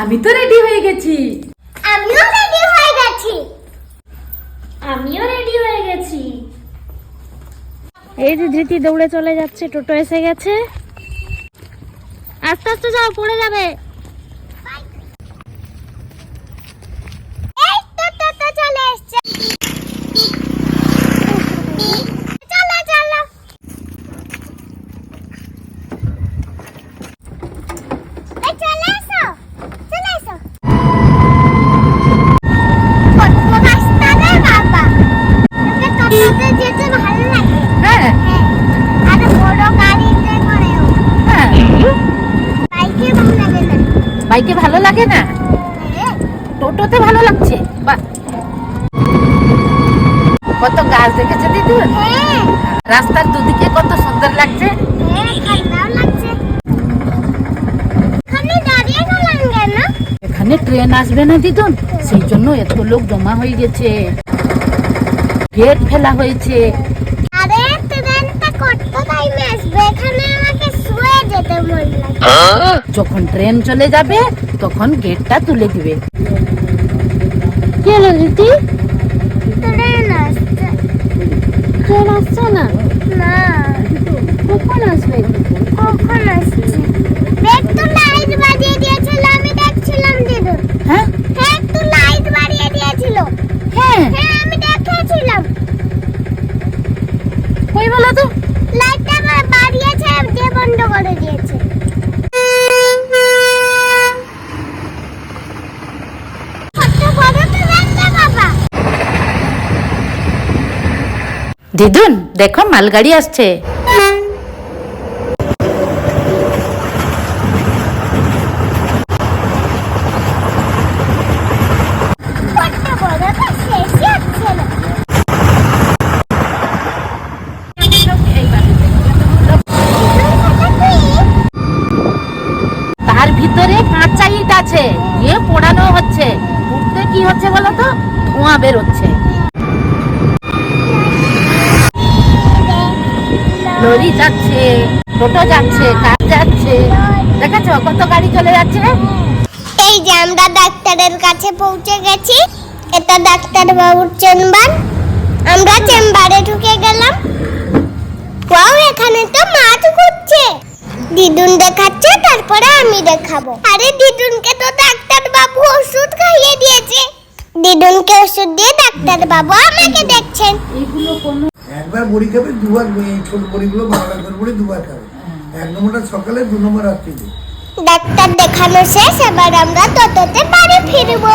আমি তো রেডি হয়ে গেছি। আমিও রেডি হয়ে গেছি। আমিও রেডি হয়ে গেছি। এই যে ধৃতি দৌড়ে চলে যাচ্ছে টোটো এসে গেছে। আস্তে আস্তে যাও পড়ে যাবে এই তো তো তো চলে এসছে চলো চলো এই চলে এসো চলে এসো ছোট্ট রাস্তা রে বাবা তোকে টোটোতে যেতে ভালো লাগে হ্যাঁ হ্যাঁ আর বড় গাড়িতে করেও হ্যাঁ বাইকে ভালো লাগে না বাইকে ভালো লাগে না? টোটোতে ভালো লাগছে? কত গাছ দেখেছে দিদি? রাস্তার দুদিকে কত সুন্দর লাগছে। ট্রেন আসবে না দিদুন? সেই জন্য এত লোক জমা হয়ে গেছে। গেট ফেলা হয়েছে আরে ট্রেনটা কত টাইমে আসবে এখানে আমাকে শুয়ে যেতে মন লাগে যখন ট্রেন চলে যাবে তখন গেটটা তুলে দিবে। কি হলো ধৃতি ট্রেন আসছে। ট্রেন আসছে না? না। কখন আসবে? কখন আসছে? তো লাইট বাজিয়ে দিয়েছিল আমি দেখছিলাম দিদু। হ্যাঁ? হ্যাঁ একটু লাইট বাড়িয়ে দিয়েছিল। হ্যাঁ। হ্যাঁ আমি দেখেছিলাম। কই বলো তো। লাইটটা বাড়িয়েছে দিয়ে বন্ধ করে দিয়েছে কত বড় ট্রেনটা বাবা দিদুন, দেখো, মালগাড়ি আসছে। তার ভিতরে কাঁচা ইট আছে দিয়ে পোড়ানো হচ্ছে। উঠতে কি হচ্ছে বলো তো? ধোঁয়া বেরোচ্ছে। লরি যাচ্ছে টোটো যাচ্ছে কার যাচ্ছে। দেখেছ কত গাড়ি চলে যাচ্ছে? এই যে আমরা ডাক্তারের কাছে পৌঁছে গেছি এটা ডাক্তার বাবুর চেম্বার। আমরা চেম্বারে ঢুকে গেলাম। ওয়াও এখানে তো মাছ ঘুরছে। দিদুন দেখাচ্ছে তারপরে আমি দেখাবো। আরে দিদুনকে তো ডাক্তার বাবু ওষুধ খাইয়ে দিয়েছে। দিদুনকে ওষুধ দিয়ে ডাক্তার বাবু আমাকে দেখছেন। একবার বড়ি খাবে দুবার এই ছোট বড়িগুলো বাংলা করে বড়ি দুবার খাবে। এক নম্বরটা সকালে দু নম্বর রাত্রিতে। ডাক্তার দেখানো শেষ এবার আমরা ততটা বাড়ি ফিরবো।